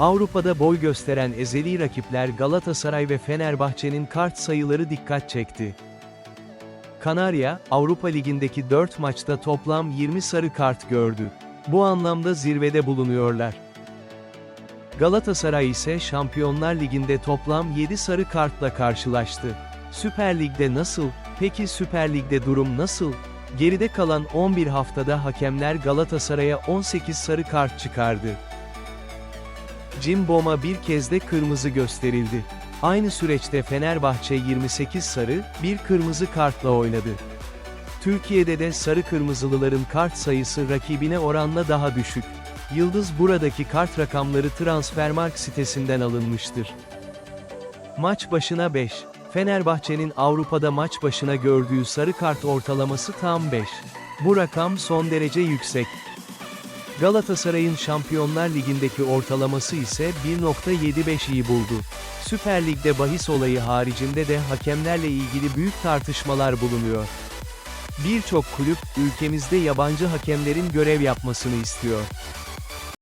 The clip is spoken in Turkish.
Avrupa'da boy gösteren ezeli rakipler Galatasaray ve Fenerbahçe'nin kart sayıları dikkat çekti. Kanarya, Avrupa Ligi'ndeki 4 maçta toplam 20 sarı kart gördü. Bu anlamda zirvede bulunuyorlar. Galatasaray ise Şampiyonlar Ligi'nde toplam 7 sarı kartla karşılaştı. Süper Lig'de nasıl? Peki Süper Lig'de durum nasıl? Geride kalan 11 haftada hakemler Galatasaray'a 18 sarı kart çıkardı. Cimbom'a bir kez de kırmızı gösterildi. Aynı süreçte Fenerbahçe 28 sarı, bir kırmızı kartla oynadı. Türkiye'de de sarı kırmızılıların kart sayısı rakibine oranla daha düşük. Yıldız buradaki kart rakamları Transfermarkt sitesinden alınmıştır. Maç başına 5. Fenerbahçe'nin Avrupa'da maç başına gördüğü sarı kart ortalaması tam 5. Bu rakam son derece yüksek. Galatasaray'ın Şampiyonlar Ligi'ndeki ortalaması ise 1.75 iyi buldu. Süper Lig'de bahis olayı haricinde de hakemlerle ilgili büyük tartışmalar bulunuyor. Birçok kulüp, ülkemizde yabancı hakemlerin görev yapmasını istiyor.